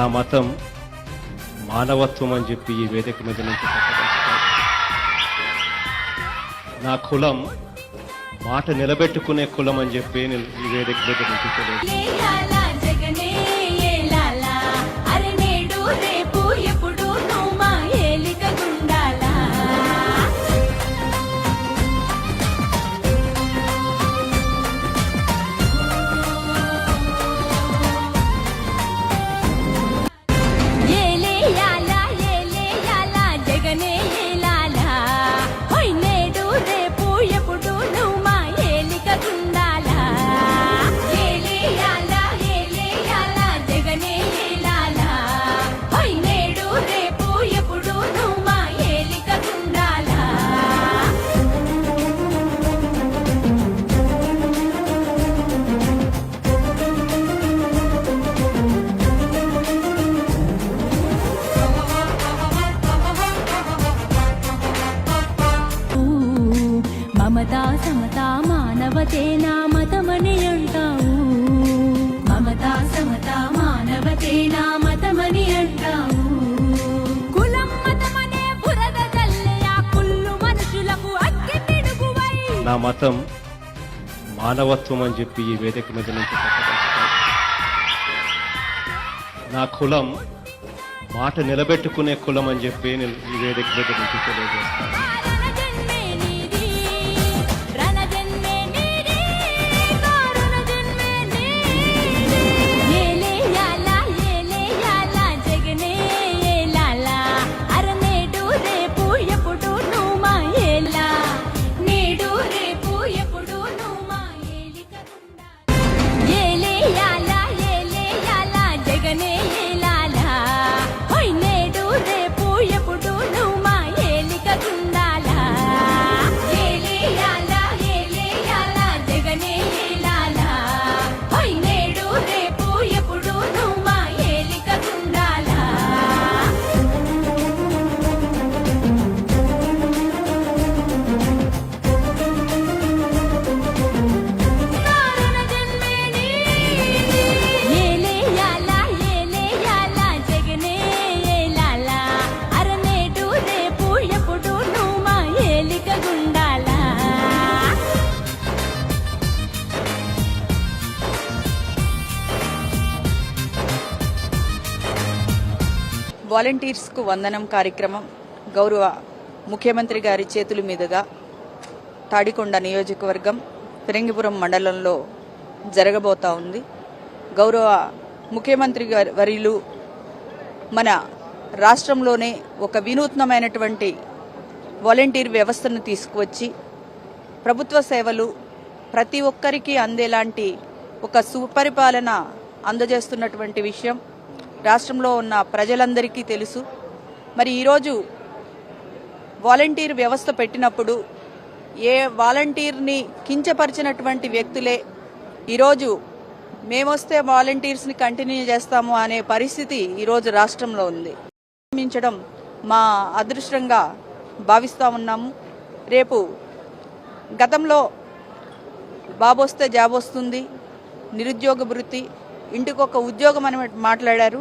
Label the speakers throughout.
Speaker 1: నా మతం మానవత్వం అని చెప్పి ఈ వేదిక మీద నుంచి నా కులం మాట నిలబెట్టుకునే కులం అని చెప్పి నేను ఈ వేదిక మీద నుంచి తెలియజేస్తున్నాను.
Speaker 2: నా
Speaker 1: మతం మానవత్వం అని చెప్పి ఈ వేదిక మీద నుంచి నా కులం మాట నిలబెట్టుకునే కులం అని చెప్పి నేను ఈ వేదిక మీద నుంచి తెలియజేస్తాను
Speaker 3: వాలంటీర్స్కు వందనం కార్యక్రమం గౌరవ ముఖ్యమంత్రి గారి చేతుల మీదుగా తాడికొండ నియోజకవర్గం ఫిరంగిపురం మండలంలో జరగబోతా ఉంది. గౌరవ ముఖ్యమంత్రి గారి వర్యులు మన రాష్ట్రంలోనే ఒక వినూత్నమైనటువంటి వాలంటీర్ వ్యవస్థను తీసుకువచ్చి ప్రభుత్వ సేవలు ప్రతి ఒక్కరికి అందేలాంటి ఒక సుపరిపాలన అందజేస్తున్నటువంటి విషయం. రాష్ట్రంలో ఉన్న ప్రజలందరికీ తెలుసు. మరి ఈరోజు వాలంటీర్ వ్యవస్థ పెట్టినప్పుడు ఏ వాలంటీర్ని కించపరిచినటువంటి వ్యక్తులే ఈరోజు మేమొస్తే వాలంటీర్స్ని కంటిన్యూ చేస్తాము అనే పరిస్థితి ఈరోజు రాష్ట్రంలో ఉంది. మించడం మా అదృష్టంగా భావిస్తూ ఉన్నాము. రేపు గతంలో బాబొస్తే జాబ్ వస్తుంది నిరుద్యోగ వృత్తి ఇంటికి ఒక ఉద్యోగం అని మాట్లాడారు.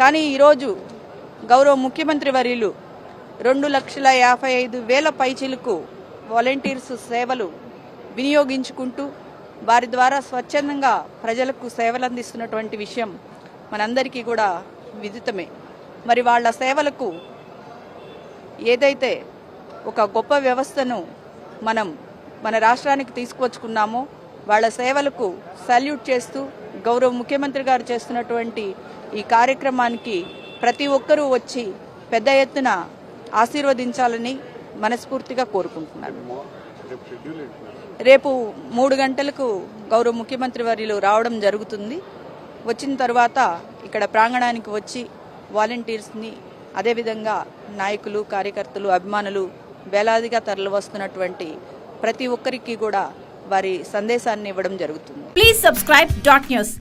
Speaker 3: కానీ ఈరోజు గౌరవ ముఖ్యమంత్రి వర్యులు రెండు లక్షల యాభై ఐదు వేల పైచిలకు వాలంటీర్స్ సేవలు వినియోగించుకుంటూ వారి ద్వారా స్వచ్ఛందంగా ప్రజలకు సేవలు అందిస్తున్నటువంటి విషయం మనందరికీ కూడా విదితమే. మరి వాళ్ళ సేవలకు ఏదైతే ఒక గొప్ప వ్యవస్థను మనం మన రాష్ట్రానికి తీసుకొచ్చుకున్నామో వాళ్ళ సేవలకు సల్యూట్ చేస్తూ గౌరవ ముఖ్యమంత్రి గారు చేస్తున్నటువంటి ఈ కార్యక్రమానికి ప్రతి ఒక్కరూ వచ్చి పెద్ద ఎత్తున ఆశీర్వదించాలని మనస్ఫూర్తిగా కోరుకుంటున్నాను. రేపు మూడు గంటలకు గౌరవ ముఖ్యమంత్రి వర్యులు రావడం జరుగుతుంది. వచ్చిన తర్వాత ఇక్కడ ప్రాంగణానికి వచ్చి వాలంటీర్స్ని అదేవిధంగా నాయకులు కార్యకర్తలు అభిమానులు వేలాదిగా తరలివస్తున్నటువంటి ప్రతి ఒక్కరికి కూడా వారి సందేశాన్ని ఇవ్వడం జరుగుతుంది.
Speaker 4: Please subscribe dot news